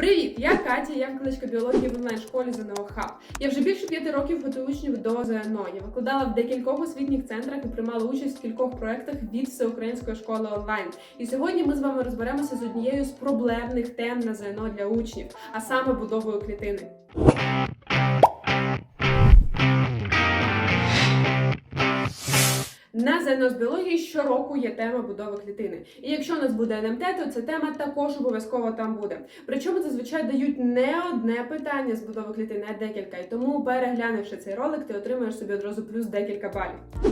Привіт! Я Катя, я викладачка біології в онлайн-школі ЗНО Хаб. Я вже більше п'яти років готую учнів до ЗНО. Я викладала в декількох освітніх центрах і приймала участь в кількох проєктах від всеукраїнської школи онлайн. І сьогодні ми з вами розберемося з однією з проблемних тем на ЗНО для учнів, а саме будовою клітини. На ЗНО з біології щороку є тема будови клітини. І якщо у нас буде НМТ, то ця тема також обов'язково там буде. Причому зазвичай дають не одне питання з будови клітини, а декілька. І тому, переглянувши цей ролик, ти отримаєш собі одразу плюс декілька балів.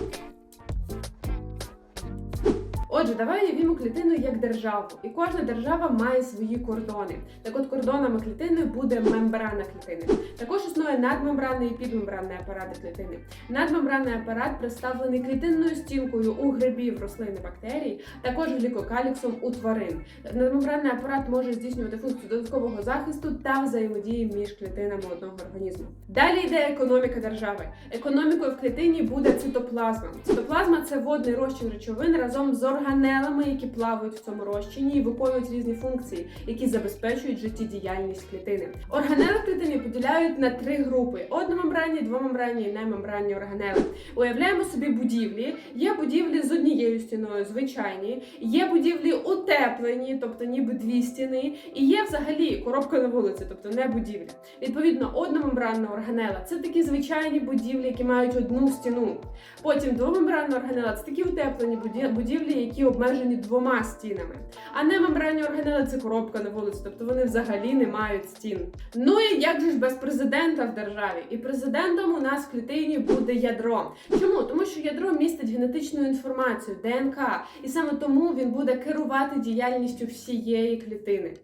Отже, давай уявімо клітину як державу, і кожна держава має свої кордони. Так от кордонами клітини буде мембрана клітини. Також існує надмембранний і підмембранний апарати клітини. Надмембранний апарат представлений клітинною стінкою у грибів, рослин і бактерій, також глікокаліксом у тварин. Надмембранний апарат може здійснювати функцію додаткового захисту та взаємодії між клітинами одного організму. Далі йде економіка держави. Економікою в клітині буде цитоплазма. Цитоплазма це водний розчин речовин разом з органелами, які плавають в цьому розчині і виконують різні функції, які забезпечують життєдіяльність клітини. Органели в клітині поділяють на три групи: одномембранні, двомембранні і немембранні органели. Уявляємо собі будівлі. Є будівлі з однією стіною, звичайні, є будівлі утеплені, тобто ніби дві стіни, і є взагалі коробка на вулиці, тобто не будівля. Відповідно, одномембранна органела це такі звичайні будівлі, які мають одну стіну. Потім двомембранна органела це такі утеплені будівлі, які обмежені двома стінами. А не мембрані органели це коробка на вулиці, тобто вони взагалі не мають стін. Ну і як же ж без президента в державі? І президентом у нас в клітині буде ядро. Чому? Тому що ядро містить генетичну інформацію, ДНК, і саме тому він буде керувати діяльністю всієї клітини.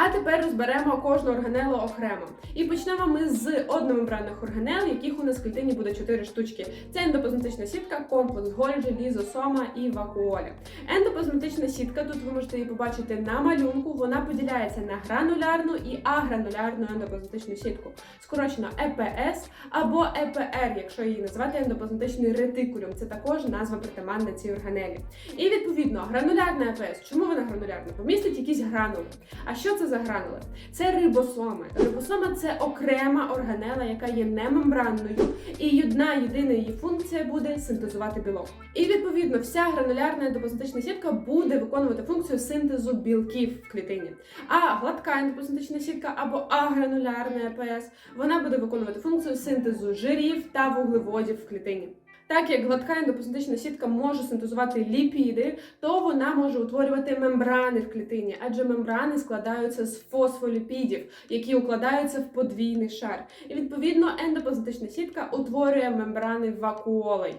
А тепер розберемо кожну органелу окремо. І почнемо ми з одномембранних органел, яких у нас в клітині буде 4 штучки. Це ендоплазматична сітка, комплекс Гольджі, лізосома і вакуолі. Ендоплазматична сітка, тут ви можете її побачити на малюнку, вона поділяється на гранулярну і агранулярну ендоплазматичну сітку. Скорочено ЕПС або ЕПР, якщо її назвати ендоплазматичний ретикулюм. Це також назва притаманна цій органелі. І відповідно, гранулярна ЕПС. Чому вона гранулярна? Бо містить якісь гранули. А що це за гранули? Це рибосоми. Рибосома це окрема органела, яка є немембранною, і одна єдина її функція буде синтезувати білок. І відповідно вся гранулярна ендоплазматична сітка буде виконувати функцію синтезу білків в клітині. А гладка ендоплазматична сітка або агранулярна ЕПС вона буде виконувати функцію синтезу жирів та вуглеводів в клітині. Так як гладка ендоплазматична сітка може синтезувати ліпіди, то вона може утворювати мембрани в клітині, адже мембрани складаються з фосфоліпідів, які укладаються в подвійний шар. І відповідно ендоплазматична сітка утворює мембрани вакуолей.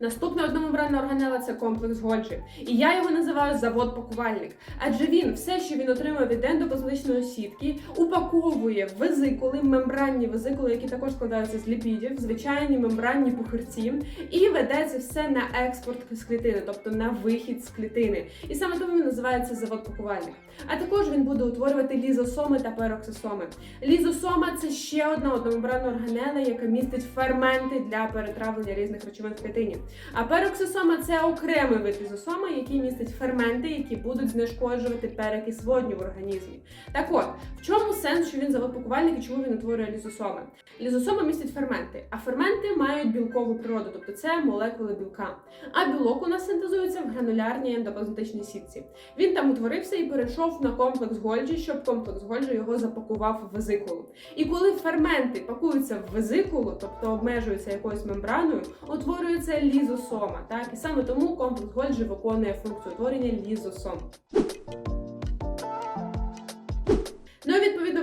Наступна одномембранна органела це комплекс Гольджі. І я його називаю завод-пакувальник. Адже він все, що він отримує від ендоплазматичної сітки, упаковує в везикули, мембранні везикули, які також складаються з ліпідів, звичайні мембранні пухирці, і веде це все на експорт з клітини, тобто на вихід з клітини. І саме тому він називається завод-пакувальник. А також він буде утворювати лізосоми та пероксисоми. Лізосома це ще одна одномембранна органела, яка містить ферменти для перетравлення різних речовин в клітині. А пероксисома це окремий вид лізосоми, який містить ферменти, які будуть знешкоджувати перекис водню в організмі. Так от, в чому сенс, що він заводпакувальник і чому він утворює лізосоми? Лізосоми містять ферменти, а ферменти мають білкову природу, тобто це молекули білка. А білок у нас синтезується в гранулярній ендоплазматичній сітці. Він там утворився і перейшов на комплекс Гольджі, щоб комплекс Гольджі його запакував в везикулу. І коли ферменти пакуються в везикулу, тобто обмежуються якоюсь мембраною, утворюється лізосома. Так? І саме тому комплекс Гольджі виконує функцію утворення лізосом.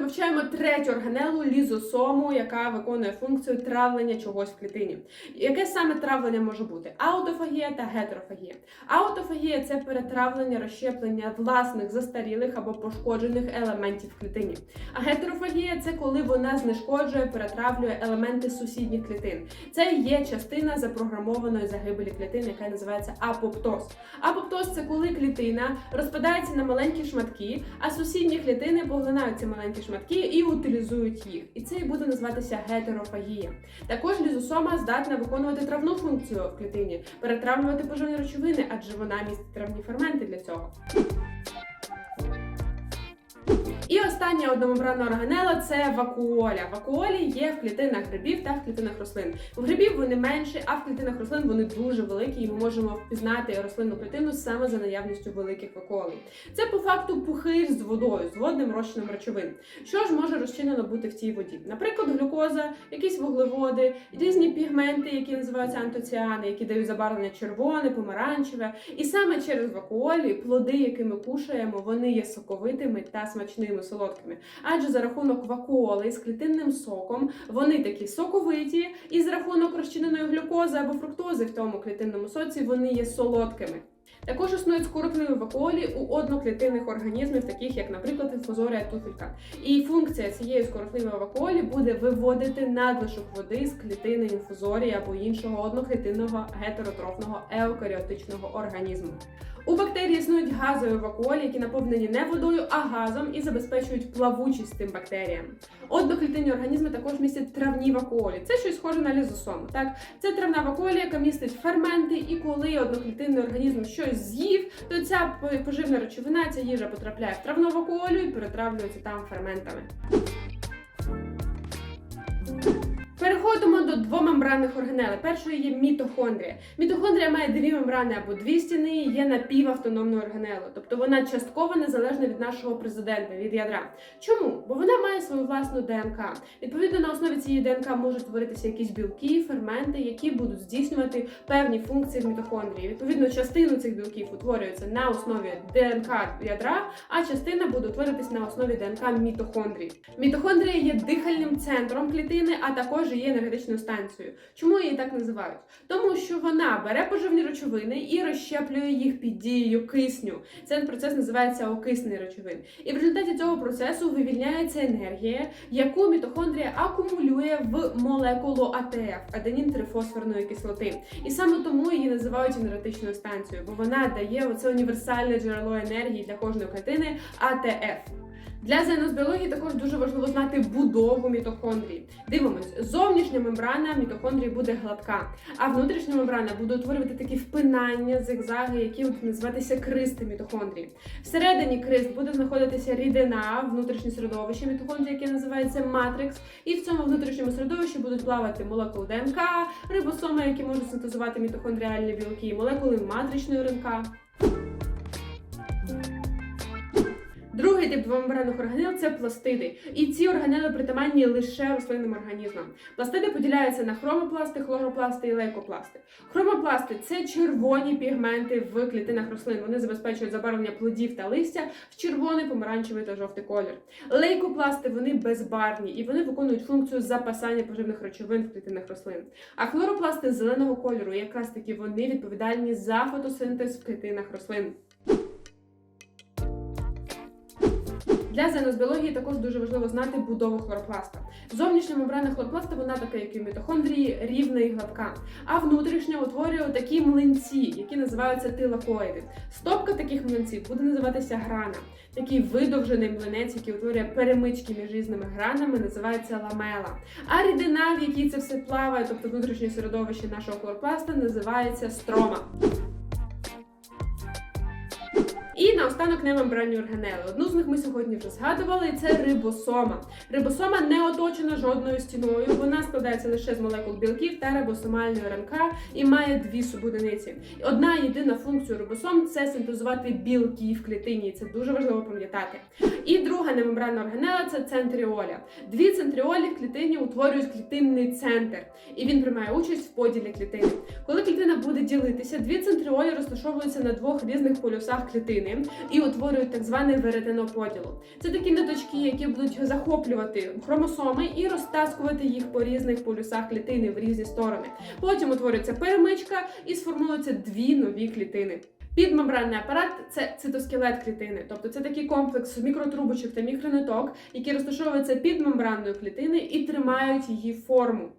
Вивчаємо третю органелу лізосому, яка виконує функцію травлення чогось в клітині. Яке саме травлення може бути? Аутофагія та гетерофагія. Аутофагія це перетравлення, розщеплення власних застарілих або пошкоджених елементів в клітині. А гетерофагія це коли вона знешкоджує, перетравлює елементи сусідніх клітин. Це є частина запрограмованої загибелі клітин, яка називається апоптоз. Апоптоз це коли клітина розпадається на маленькі шматки, а сусідні клітини поглинають ці маленькі шматки і утилізують їх. І це і буде називатися гетерофагія. Також лізосома здатна виконувати травну функцію в клітині, перетравлювати поживні речовини, адже вона містить травні ферменти для цього. Остання одномембранна органела це вакуоля. Вакуолі є в клітинах грибів та в клітинах рослин. У грибів вони менші, а в клітинах рослин вони дуже великі, і ми можемо впізнати рослинну клітину саме за наявністю великих вакуолей. Це по факту пухир з водою, з водним розчином речовин. Що ж може розчинено бути в цій воді? Наприклад, глюкоза, якісь вуглеводи, різні пігменти, які називаються антоціани, які дають забарвлення червоне, помаранчеве. І саме через вакуолі плоди, які ми кушаємо, вони є соковитими та смачними солодкими. Адже за рахунок вакуоли з клітинним соком вони такі соковиті, і за рахунок розчиненої глюкози або фруктози в тому клітинному соці вони є солодкими. Також існують скоротливі вакуолі у одноклітинних організмів, таких як, наприклад, інфузорія туфелька. І функція цієї скоротливої вакуолі буде виводити надлишок води з клітини інфузорії або іншого одноклітинного гетеротрофного еукаріотичного організму. У бактерії існують газові вакуолі, які наповнені не водою, а газом і забезпечують плавучість цим бактеріям. Одноклітинні організми також містять травні вакуолі. Це щось схоже на лізосому. Так, це травна вакуолі, яка містить ферменти, і коли одноклітинний організм щось з'їв, то ця поживна речовина, ця їжа потрапляє в травну вакуолю і перетравлюється там ферментами. Переходимо до двомембранних органелей. Першою є мітохондрія. Мітохондрія має дві мембрани або дві стіни і є напівавтономною органелою, тобто вона частково незалежна від нашого президента, від ядра. Чому? Бо вона має свою власну ДНК. Відповідно, на основі цієї ДНК можуть створитися якісь білки, ферменти, які будуть здійснювати певні функції в мітохондрії. Відповідно, частину цих білків утворюється на основі ДНК ядра, а частина буде утворюватися на основі ДНК мітохондрії. Мітохондрія є дихальним центром клітини, а також є енергетичною станцією. Чому її так називають? Тому що вона бере поживні речовини і розщеплює їх під дією кисню. Цей процес називається окиснення речовин. І в результаті цього процесу вивільняється енергія, яку мітохондрія акумулює в молекулу АТФ аденін трифосфорної кислоти. І саме тому її називають енергетичною станцією, бо вона дає оце універсальне джерело енергії для кожної клітини АТФ. Для зеносбіології також дуже важливо знати будову мітохондрії. Дивимось, зовнішня мембрана мітохондрії буде гладка, а внутрішня мембрана буде утворювати такі впинання, зигзаги, які називатися кристи мітохондрії. Всередині крист буде знаходитися рідина, внутрішнє середовище мітохондрії, яке називається матрикс. І в цьому внутрішньому середовищі будуть плавати молекули ДНК, рибосоми, які можуть синтезувати мітохондріальні білки, молекули матричної РНК. Другий тип двомембранних органел це пластиди. І ці органели притаманні лише рослинним організмам. Пластиди поділяються на хромопласти, хлоропласти і лейкопласти. Хромопласти це червоні пігменти в клітинах рослин. Вони забезпечують забарвлення плодів та листя в червоний, помаранчевий та жовтий колір. Лейкопласти вони безбарвні і вони виконують функцію запасання поживних речовин в клітинах рослин. А хлоропласти зеленого кольору, якраз таки вони відповідальні за фотосинтез в клітинах рослин. Для зеносбіології також дуже важливо знати будову хлоропласта. Зовнішня мембрана хлоропласта, вона така, як і мітохондрії, рівна і гладка. А внутрішня утворює такі млинці, які називаються тилакоїди. Стопка таких млинців буде називатися грана. Такий видовжений млинець, який утворює перемички між різними гранами, називається ламела. А рідина, в якій це все плаває, тобто внутрішнє середовище нашого хлоропласта, називається строма. Наостанок немембранні органели. Одну з них ми сьогодні вже згадували, і це рибосома. Рибосома не оточена жодною стіною. Вона складається лише з молекул білків та рибосомальної РНК і має дві субодиниці. Одна єдина функція рибосом це синтезувати білки в клітині. Це дуже важливо пам'ятати. І друга немембранна органела це центріоля. Дві центріолі в клітині утворюють клітинний центр, і він приймає участь в поділі клітини. Коли клітина буде ділитися, дві центріолі розташовуються на двох різних полюсах клітини і утворюють так зване веретено поділу. Це такі ниточки, які будуть захоплювати хромосоми і розтаскувати їх по різних полюсах клітини в різні сторони. Потім утворюється перемичка і сформуються дві нові клітини. Підмембранний апарат це цитоскелет клітини, тобто це такий комплекс мікротрубочок та мікрониток, які розташовуються під мембраною клітини і тримають її форму.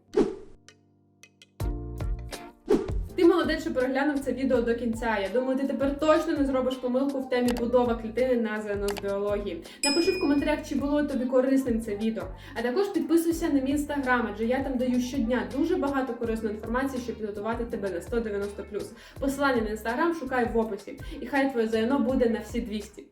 Молодець, що переглянув це відео до кінця. Я думаю, ти тепер точно не зробиш помилку в темі будова клітини на ЗНО з біології. Напиши в коментарях, чи було тобі корисним це відео. А також підписуйся на мій інстаграм, адже я там даю щодня дуже багато корисної інформації, щоб підготувати тебе на 190+. Посилання на інстаграм шукай в описі. І хай твоє ЗНО буде на всі 200.